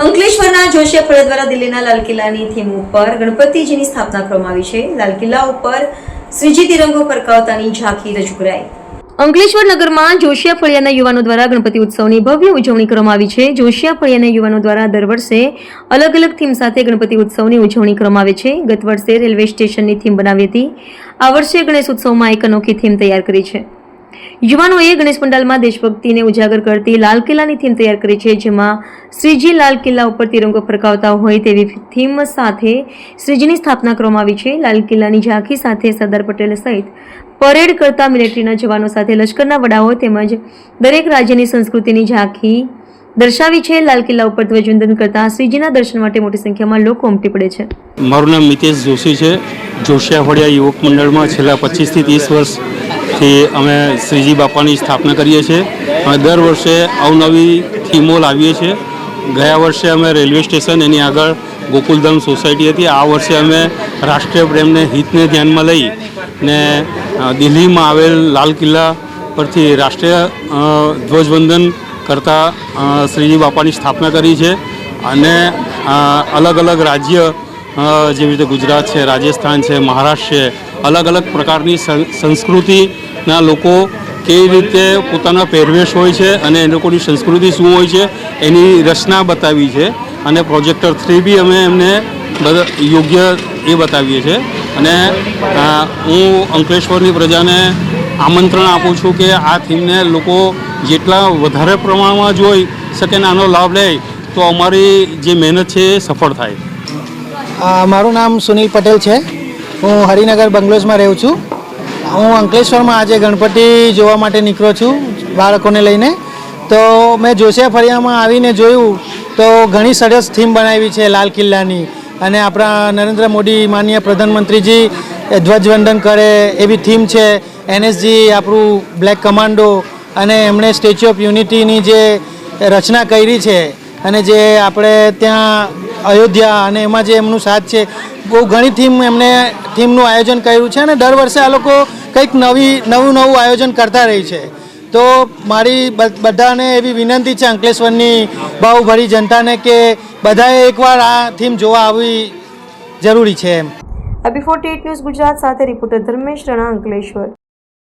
અંકલેશ્વરના જોશિયા ફળિયા દ્વારા દિલ્હીના લાલ કિલ્લાની થીમ ઉપર ગણપતિજીની સ્થાપના કરવામાં આવી છે. લાલ કિલ્લા ઉપર શ્રીજી તિરંગો ફરકાવતાની ઝાંખી રજૂ કરાઈ. અંકલેશ્વર નગરમાં જોશિયા ફળિયાના યુવાનો દ્વારા ગણપતિ ઉત્સવની ભવ્ય ઉજવણી કરવામાં આવી છે. જોશિયા ફળિયાના યુવાનો દ્વારા દર વર્ષે અલગ અલગ થીમ સાથે ગણપતિ ઉત્સવની ઉજવણી કરવામાં આવે છે. ગત વર્ષે રેલવે સ્ટેશનની થીમ બનાવી હતી. આ વર્ષે ગણેશ ઉત્સવમાં એક અનોખી થીમ તૈયાર કરી છે. યુવાનોએ ગણેશ પંડાલમાં દેશભક્તિને ઉજાગર કરતી લાલ કિલ્લાની થીમ તૈયાર કરી છે, જેમાં શ્રીજી લાલ કિલ્લા ઉપર તિરંગો ફરકાવતા હોય તેવી થીમ સાથે શ્રીજીની સ્થાપના કરવામાં આવી છે. લાલ કિલ્લાની ઝાંખી સાથે સરદાર પટેલ સહિત પરેડ કરતા મિલિટરીના જવાનો સાથે લશ્કરના વડાઓ તેમજ દરેક રાજ્યની સંસ્કૃતિની ઝાંખી દર્શાવી છે. લાલ કિલ્લા ઉપર ધ્વજવંદન કરતા શ્રીજીના દર્શન માટે મોટી સંખ્યામાં લોકો ઉમટી પડે છે. મારું નામ મિતેશ જોશી છે. જોશિયા ફળિયા યુવક મંડળમાં છેલ્લા પચીસથી ત્રીસ વર્ષથી અમે શ્રીજી બાપાની સ્થાપના કરીએ છીએ. અને દર વર્ષે અવનવી થીમો લાવીએ છીએ. ગયા વર્ષે અમે રેલવે સ્ટેશન એની આગળ ગોકુલધામ સોસાયટી હતી. આ વર્ષે અમે રાષ્ટ્રીય પ્રેમને હિતને ધ્યાનમાં લઈ ને દિલ્હીમાં આવેલ લાલ કિલ્લા પરથી રાષ્ટ્રીય ધ્વજવંદન કરતા શ્રીજી બાપાની સ્થાપના કરી છે. અને અલગ અલગ રાજ્ય જેવી રીતે ગુજરાત છે, રાજસ્થાન છે, મહારાષ્ટ્ર છે, અલગ અલગ પ્રકારની સંસ્કૃતિના લોકો કેવી રીતે પોતાના પહેરવેશ હોય છે અને એ લોકોની સંસ્કૃતિ શું હોય છે, એની રચના બતાવી છે અને પ્રોજેક્ટર થ્રી બી અમે એમને યોગ્ય એ બતાવીએ છીએ અને હું અંકલેશ્વરની પ્રજાને આમંત્રણ આપું છું કે આ થીમને લોકો જેટલા વધારે પ્રમાણમાં જોઈ શકે ને આનો લાભ લે, તો અમારી જે મહેનત છે એ સફળ થાય. મારું નામ સુનિલ પટેલ છે. હું હરિનગર બંગલોઝમાં રહું છું. હું અંકલેશ્વરમાં આજે ગણપતિ જોવા માટે નીકળ્યો છું બાળકોને લઈને. તો મેં જોશિયા ફળિયામાં આવીને જોયું તો ઘણી સરસ થીમ બનાવી છે લાલ કિલ્લાની. અને આપણા નરેન્દ્ર મોદી માનનીય પ્રધાનમંત્રીજી ધ્વજવંદન કરે એવી થીમ છે. એનએસજી આપણું બ્લેક કમાન્ડો અને એમણે સ્ટેચ્યુ ઓફ યુનિટીની જે રચના કરી છે અને જે આપણે ત્યાં અયોધ્યા અને એમાં જે એમનું સાથ છે, બહુ ઘણી થીમ એમને થીમનું આયોજન કર્યું છે અને દર વર્ષે આ લોકો કંઈક નવી, નવું નવું આયોજન કરતા રહે છે. તો મારી બધાને એવી વિનંતી છે અંકલેશ્વરની બાહુભરી જનતાને કે બધાએ એકવાર આ થીમ જોવા આવવી જરૂરી છે એમ. અબી ફોર્ટી ન્યૂઝ ગુજરાત સાથે રિપોર્ટર ધર્મેશ રણા અંકલેશ્વર.